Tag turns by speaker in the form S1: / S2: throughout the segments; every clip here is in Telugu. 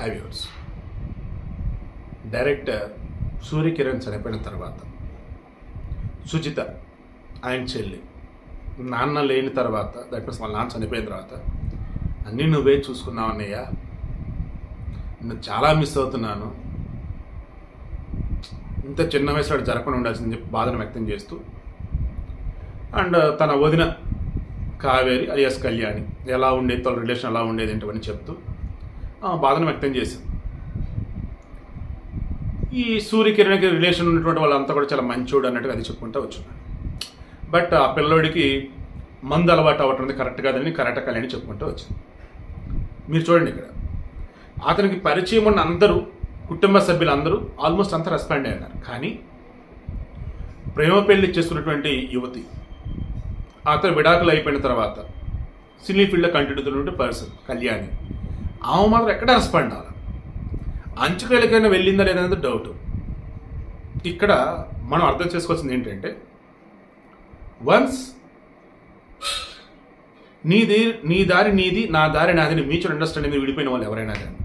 S1: హైవ్యూర్స్ డైరెక్టర్ సూర్యకిరణ్ చనిపోయిన తర్వాత సుజిత ఆయన చెల్లి నాన్న లేని తర్వాత దట్ మీన్స్ వాళ్ళ నాన్న చనిపోయిన తర్వాత అన్నీ నువ్వే చూసుకున్నావు అన్నయ్య. నేను చాలా మిస్ అవుతున్నాను. ఇంత చిన్న వయసులో జరగకుండా ఉండాల్సింది చెప్పి బాధను వ్యక్తం చేస్తూ అండ్ తన వదిన కావేరి అలియాస్ కళ్యాణి ఎలా ఉండేది తన రిలేషన్ ఎలా ఉండేది ఏంటని చెప్తూ బాధను వ్యక్తం చేసింది ఈ సూర్యకిరణ్కి రిలేషన్ ఉన్నటువంటి వాళ్ళంతా కూడా చాలా మంచోడు అన్నట్టుగా అది చెప్పుకుంటూ వచ్చున్నాడు బట్ ఆ పిల్లోడికి మందు అలవాటు అవ్వటం అనేది కరెక్ట్ కాదని కరెక్ట్ కళ్యాణి చెప్పుకుంటూ వచ్చింది మీరు చూడండి ఇక్కడ. అతనికి పరిచయం ఉన్న అందరూ కుటుంబ సభ్యులు అందరూ ఆల్మోస్ట్ అంతా రెస్పాండ్ అయ్యారు. కానీ ప్రేమ పెళ్ళి చేసుకున్నటువంటి యువతి అతను విడాకులు అయిపోయిన తర్వాత సినీ ఫీల్డ్లో కంటిన్యూ పర్సన్ కళ్యాణి. ఆమె మాత్రం ఎక్కడ రెస్పాండ్ అవ్వాలి అంచుకెళ్ళకైనా వెళ్ళిందా లేదనేది డౌట్ ఇక్కడ మనం అర్థం చేసుకోవాల్సింది ఏంటంటే వన్స్ నీది నీ దారి నీది నా దారి నాది మ్యూచువల్ అండర్స్టాండింగ్ విడిపోయిన వాళ్ళు ఎవరైనా కానీ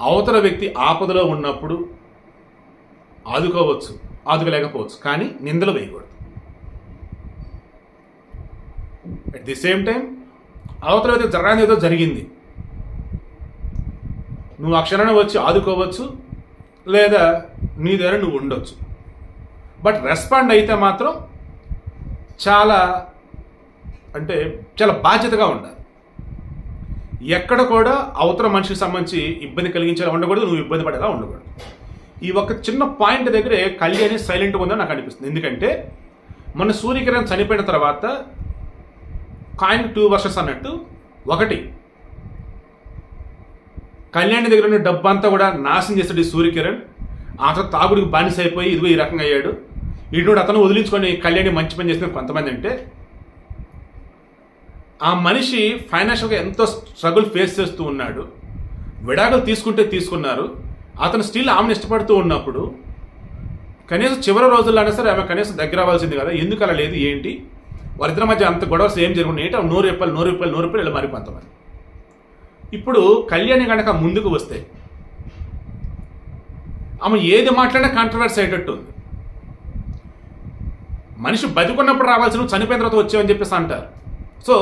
S1: అవతల వ్యక్తి ఆపదలో ఉన్నప్పుడు ఆదుకోవచ్చు ఆదుకోలేకపోవచ్చు కానీ నిందలు వేయకూడదు. అట్ ది సేమ్ టైం అవతల ఏదో జరగానే ఏదో జరిగింది. నువ్వు ఆ క్షణాన్ని వచ్చి ఆదుకోవచ్చు లేదా నీ దగ్గర నువ్వు ఉండొచ్చు. బట్ రెస్పాండ్ అయితే మాత్రం చాలా అంటే చాలా బాధ్యతగా ఉండాలి. ఎక్కడ కూడా అవతల మనిషికి సంబంధించి ఇబ్బంది కలిగించేలా ఉండకూడదు నువ్వు ఇబ్బంది పడేలా ఉండకూడదు. ఈ ఒక చిన్న పాయింట్ దగ్గరే కళ్యాణి సైలెంట్గా ఉందని నాకు అనిపిస్తుంది. ఎందుకంటే మన సూర్యకిరణ్ చనిపోయిన తర్వాత కాయిన్ టూ వర్షస్ అన్నట్టు ఒకటి. కళ్యాణి దగ్గర ఉన్న డబ్బు అంతా కూడా నాశనం చేస్తాడు ఈ సూర్యకిరణ్. అతను తాగుడికి బానిస అయిపోయి ఇదిగో ఈ రకంగా అయ్యాడు. ఇటువంటి అతను వదిలించుకొని కళ్యాణి మంచి పని చేసిన కొంతమంది అంటే ఆ మనిషి ఫైనాన్షియల్గా ఎంతో స్ట్రగుల్ ఫేస్ చేస్తూ ఉన్నాడు. విడాకులు తీసుకుంటే తీసుకున్నారు. అతను స్టిల్ ఆమెను ఇష్టపడుతూ ఉన్నప్పుడు కనీసం చివరి రోజుల్లో అయినా సరే ఆమె కనీసం దగ్గర అవ్వాల్సింది కదా. ఎందుకు అలా లేదు? ఏంటి? వారిద్దరి మధ్య అంత గొడవలు ఏం జరుగుతుంది ఏంటి? ఆమె నూరు రూపాయలు నూరు రూపాయలు నూరు రూపాయలు ఇలా మరి ఇప్పుడు కళ్యాణి కనుక ముందుకు వస్తే ఆమె ఏది మాట్లాడినా కాంట్రవర్సీ అయ్యేటట్టు ఉంది. మనిషి బతికున్నప్పుడు రావాల్సిన చనిపోయిన తర్వాత వచ్చావని చెప్పేసి అంటారు. సో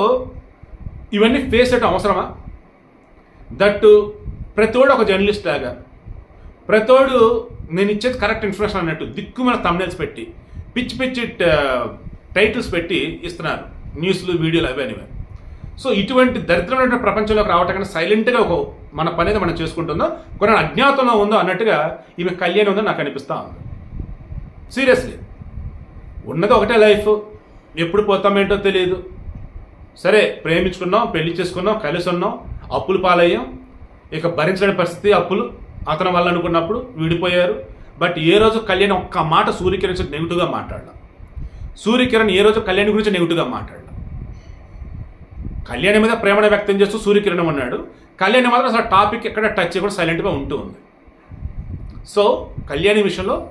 S1: ఇవన్నీ ఫేస్ చేయడం అవసరమా? దట్టు ప్రతోడు ఒక జర్నలిస్ట్ లాగా ప్రతోడు నేను ఇచ్చేది కరెక్ట్ ఇన్ఫర్మేషన్ అన్నట్టు దిక్కుమైన తమ్నేల్స్ పెట్టి పిచ్చి పిచ్చి టైటిల్స్ పెట్టి ఇస్తున్నారు. న్యూస్లు వీడియోలు అవి అనివే సో ఇటువంటి దరిద్రమైన ప్రపంచంలోకి రావటం కన్నా సైలెంట్గా ఒక మన పని ఏదో మనం చేసుకుంటుందో కొన్ని అజ్ఞాతంలో ఉందో అన్నట్టుగా ఈమె కళ్యాణం ఉందో నాకు అనిపిస్తూ ఉంది. సీరియస్లీ ఉన్నది ఒకటే లైఫ్ ఎప్పుడు పోతామేంటో తెలియదు. సరే ప్రేమించుకున్నాం పెళ్ళి చేసుకున్నాం కలిసి ఉన్నాం అప్పులు పాలయ్యాం. ఇక భరించలేని పరిస్థితి అప్పులు. అతని వల్ల అనుకున్నప్పుడు విడిపోయారు. బట్ ఏ రోజు కళ్యాణ్ ఒక్క మాట సూర్యకిరణ్ నెగిటివ్గా మాట్లాడడం. సూర్యకిరణ్ ఏ రోజు కళ్యాణ్ గురించి నెగిటివ్గా మాట్లాడలా? కళ్యాణి మీద ప్రేమను వ్యక్తం చేస్తూ సూర్యకిరణం అన్నాడు. కళ్యాణి మాత్రం అసలు టాపిక్ ఎక్కడ టచ్ కూడా సైలెంట్గా ఉంటూ ఉంది. సో కళ్యాణి విషయంలో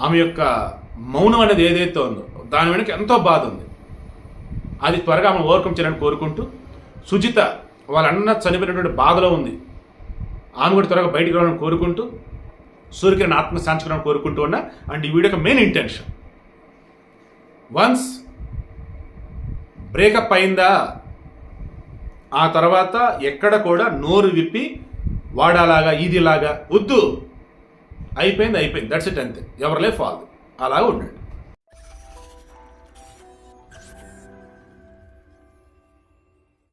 S1: ఆమె యొక్క మౌనం అనేది ఏదైతే ఉందో దాని వెనక ఎంతో బాధ ఉంది. అది త్వరగా ఆమె ఓవర్కమ్ చేయాలని కోరుకుంటూ సుజిత వాళ్ళ అన్న చనిపోయినటువంటి బాధలో ఉంది. ఆమె కూడా త్వరగా బయటికి రావాలని కోరుకుంటూ సూర్యకిరణ్ ఆత్మ కోరుకుంటూ ఉన్నా. అండ్ ఈ video main intention once breakup అయిందా? ఆ తర్వాత ఎక్కడ కూడా నోరు విప్పి వాడాలాగా ఇదిలాగా వద్దు. అయిపోయింది అయిపోయింది. దట్స్ ఇట్ అంతే. ఎవరి లైఫ్ వాళ్ళు అలాగా ఉండండి.